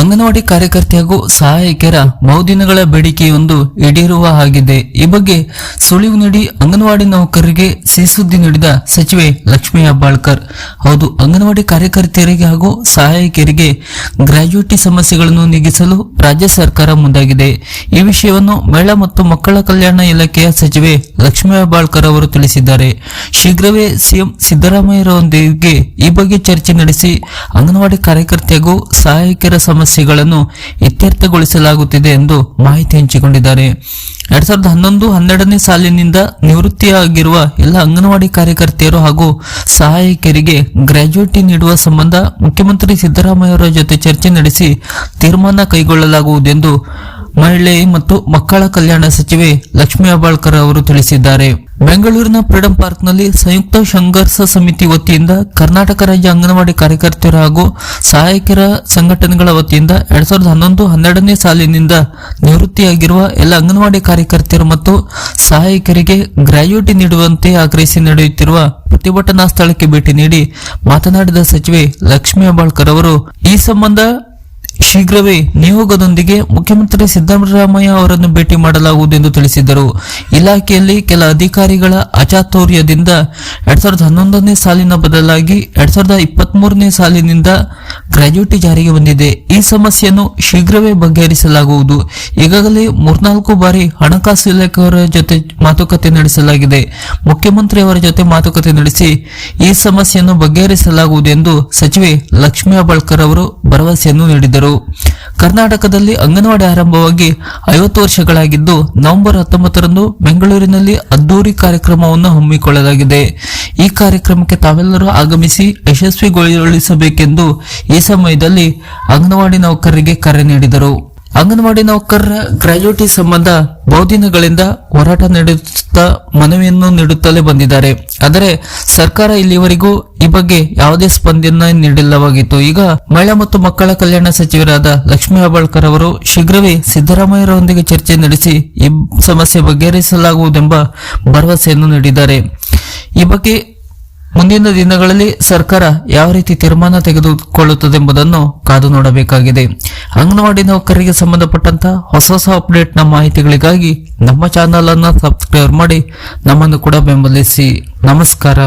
ಅಂಗನವಾಡಿ ಕಾರ್ಯಕರ್ತೆ ಹಾಗೂ ಸಹಾಯಕಿಯರ ಬಹುದಿನಗಳ ಬೇಡಿಕೆಯೊಂದು ಈಡೇರುವ ಆಗಿದೆ ಈ ಬಗ್ಗೆ ಸುಳಿವು ನೀಡಿ ಅಂಗನವಾಡಿ ನೌಕರರಿಗೆ ಸಿಸುದ್ದಿ ನೀಡಿದ ಸಚಿವೆ ಲಕ್ಷ್ಮೀ ಹೆಬ್ಬಾಳ್ಕರ್. ಹೌದು, ಅಂಗನವಾಡಿ ಕಾರ್ಯಕರ್ತೆಯರಿಗೆ ಹಾಗೂ ಸಹಾಯಕಿಯರಿಗೆ ಗ್ರಾಜ್ಯುಟಿ ಸಮಸ್ಯೆಗಳನ್ನು ನೀಗಿಸಲು ರಾಜ್ಯ ಸರ್ಕಾರ ಮುಂದಾಗಿದೆ. ಈ ವಿಷಯವನ್ನು ಮಹಿಳಾ ಮತ್ತು ಮಕ್ಕಳ ಕಲ್ಯಾಣ ಇಲಾಖೆಯ ಸಚಿವೆ ಲಕ್ಷ್ಮೀ ಹೆಬ್ಬಾಳ್ಕರ್ ಅವರು ತಿಳಿಸಿದ್ದಾರೆ. ಶೀಘ್ರವೇ ಸಿಎಂ ಸಿದ್ದರಾಮಯ್ಯರೊಂದಿಗೆ ಈ ಬಗ್ಗೆ ಚರ್ಚೆ ನಡೆಸಿ ಅಂಗನವಾಡಿ ಕಾರ್ಯಕರ್ತೆ ಹಾಗೂ ಸಹಾಯಕಿಯರ ಸಮಸ್ಯೆಗಳನ್ನು ಇತ್ಯರ್ಥಗೊಳಿಸಲಾಗುತ್ತಿದೆ ಎಂದು ಮಾಹಿತಿ ಹಂಚಿಕೊಂಡಿದ್ದಾರೆ. ಎರಡ್ ಸಾವಿರದ ಹನ್ನೊಂದು ಹನ್ನೆರಡನೇ ಸಾಲಿನಿಂದ ನಿವೃತ್ತಿಯಾಗಿರುವ ಎಲ್ಲ ಅಂಗನವಾಡಿ ಕಾರ್ಯಕರ್ತೆಯರು ಹಾಗೂ ಸಹಾಯಕಿಯರಿಗೆ ಗ್ರಾಜ್ಯುಯೇಟಿ ನೀಡುವ ಸಂಬಂಧ ಮುಖ್ಯಮಂತ್ರಿ ಸಿದ್ದರಾಮಯ್ಯ ಅವರ ಜೊತೆ ಚರ್ಚೆ ನಡೆಸಿ ತೀರ್ಮಾನ ಕೈಗೊಳ್ಳಲಾಗುವುದೆಂದು ಮಹಿಳೆ ಮತ್ತು ಮಕ್ಕಳ ಕಲ್ಯಾಣ ಸಚಿವೆ ಲಕ್ಷ್ಮೀ ಅಬಾಳ್ಕರ್ ಅವರು ತಿಳಿಸಿದ್ದಾರೆ. ಬೆಂಗಳೂರಿನ ಫ್ರೀಡಂ ಪಾರ್ಕ್ನಲ್ಲಿ ಸಂಯುಕ್ತ ಸಂಘರ್ಷ ಸಮಿತಿ ವತಿಯಿಂದ ಕರ್ನಾಟಕ ರಾಜ್ಯ ಅಂಗನವಾಡಿ ಕಾರ್ಯಕರ್ತರು ಹಾಗೂ ಸಹಾಯಕರ ಸಂಘಟನೆಗಳ ವತಿಯಿಂದ ಎರಡ್ ಸಾವಿರದ ಹನ್ನೊಂದು ಹನ್ನೆರಡನೇ ಸಾಲಿನಿಂದ ನಿವೃತ್ತಿಯಾಗಿರುವ ಎಲ್ಲ ಅಂಗನವಾಡಿ ಕಾರ್ಯಕರ್ತರು ಮತ್ತು ಸಹಾಯಕರಿಗೆ ಗ್ರಾಜ್ಯುಟಿ ನೀಡುವಂತೆ ಆಗ್ರಹಿಸಿ ನಡೆಯುತ್ತಿರುವ ಪ್ರತಿಭಟನಾ ಸ್ಥಳಕ್ಕೆ ಭೇಟಿ ನೀಡಿ ಮಾತನಾಡಿದ ಸಚಿವೆ ಲಕ್ಷ್ಮೀ ಅಬಾಳ್ಕರ್ ಅವರು, ಈ ಸಂಬಂಧ ಶೀಘ್ರವೇ ನಿಯೋಗದೊಂದಿಗೆ ಮುಖ್ಯಮಂತ್ರಿ ಸಿದ್ದರಾಮಯ್ಯ ಅವರನ್ನು ಭೇಟಿ ಮಾಡಲಾಗುವುದು ಎಂದು ತಿಳಿಸಿದರು. ಇಲಾಖೆಯಲ್ಲಿ ಕೆಲ ಅಧಿಕಾರಿಗಳ ಅಚಾತುರ್ಯದಿಂದ ಎರಡ್ ಸಾವಿರದ ಹನ್ನೊಂದನೇ ಸಾಲಿನ ಬದಲಾಗಿ ಎರಡ್ ಸಾವಿರದ ಇಪ್ಪತ್ತ್ ಮೂರನೇ ಸಾಲಿನಿಂದ ಗ್ರಾಜ್ಯುಟಿ ಜಾರಿಗೆ ಬಂದಿದೆ. ಈ ಸಮಸ್ಯೆಯನ್ನು ಶೀಘ್ರವೇ ಬಗೆಹರಿಸಲಾಗುವುದು. ಈಗಾಗಲೇ ಮೂರ್ನಾಲ್ಕು ಬಾರಿ ಹಣಕಾಸು ಇಲಾಖೆಯವರ ಜೊತೆ ಮಾತುಕತೆ ನಡೆಸಲಾಗಿದೆ. ಮುಖ್ಯಮಂತ್ರಿ ಅವರ ಜೊತೆ ಮಾತುಕತೆ ನಡೆಸಿ ಈ ಸಮಸ್ಯೆಯನ್ನು ಬಗೆಹರಿಸಲಾಗುವುದು ಎಂದು ಸಚಿವೆ ಲಕ್ಷ್ಮೀ ಅಬಳ್ಕರ್ ಅವರು ಭರವಸೆಯನ್ನು ನೀಡಿದರು. ಕರ್ನಾಟಕದಲ್ಲಿ ಅಂಗನವಾಡಿ ಆರಂಭವಾಗಿ ಐವತ್ತು ವರ್ಷಗಳಾಗಿದ್ದು, ನವೆಂಬರ್ ಹತ್ತೊಂಬತ್ತರಂದು ಬೆಂಗಳೂರಿನಲ್ಲಿ ಅದ್ದೂರಿ ಕಾರ್ಯಕ್ರಮವನ್ನು ಹಮ್ಮಿಕೊಳ್ಳಲಾಗಿದೆ. ಈ ಕಾರ್ಯಕ್ರಮಕ್ಕೆ ತಾವೆಲ್ಲರೂ ಆಗಮಿಸಿ ಯಶಸ್ವಿಗೊಳಿಸಬೇಕೆಂದು ಈ ಸಮಯದಲ್ಲಿ ಅಂಗನವಾಡಿ ನೌಕರರಿಗೆ ಕರೆ ನೀಡಿದರು. ಅಂಗನವಾಡಿ ನೌಕರರ ಗ್ರಾಜ್ಯುಟಿ ಸಂಬಂಧ ಬಹುದಿನಗಳಿಂದ ಹೋರಾಟ ನಡೆಸುತ್ತಾ ಮನವಿಯನ್ನು ನೀಡುತ್ತಲೇ ಬಂದಿದ್ದಾರೆ. ಆದರೆ ಸರ್ಕಾರ ಇಲ್ಲಿವರೆಗೂ ಈ ಬಗ್ಗೆ ಯಾವುದೇ ಸ್ಪಂದನೆ ನೀಡಿಲ್ಲವಾಗಿತ್ತು. ಈಗ ಮಹಿಳಾ ಮತ್ತು ಮಕ್ಕಳ ಕಲ್ಯಾಣ ಸಚಿವರಾದ ಲಕ್ಷ್ಮೀ ಹೆಬ್ಬಾಳ್ಕರ್ ಅವರು ಶೀಘ್ರವೇ ಸಿದ್ದರಾಮಯ್ಯರೊಂದಿಗೆ ಚರ್ಚೆ ನಡೆಸಿ ಈ ಸಮಸ್ಯೆ ಬಗೆಹರಿಸಲಾಗುವುದೆಂಬ ಭರವಸೆಯನ್ನು ನೀಡಿದ್ದಾರೆ. ಈ ಬಗ್ಗೆ ಮುಂದಿನ ದಿನಗಳಲ್ಲಿ ಸರ್ಕಾರ ಯಾವ ರೀತಿ ತೀರ್ಮಾನ ತೆಗೆದುಕೊಳ್ಳುತ್ತದೆ ಎಂಬುದನ್ನು ಕಾದು ನೋಡಬೇಕಾಗಿದೆ. ಅಂಗನವಾಡಿ ನೌಕರರಿಗೆ ಸಂಬಂಧಪಟ್ಟಂತಹ ಹೊಸ ಹೊಸ ಅಪ್ಡೇಟ್ನ ಮಾಹಿತಿಗಳಿಗಾಗಿ ನಮ್ಮ ಚಾನಲ್ ಅನ್ನು ಸಬ್ಸ್ಕ್ರೈಬ್ ಮಾಡಿ ನಮ್ಮನ್ನು ಕೂಡ ಬೆಂಬಲಿಸಿ. ನಮಸ್ಕಾರ.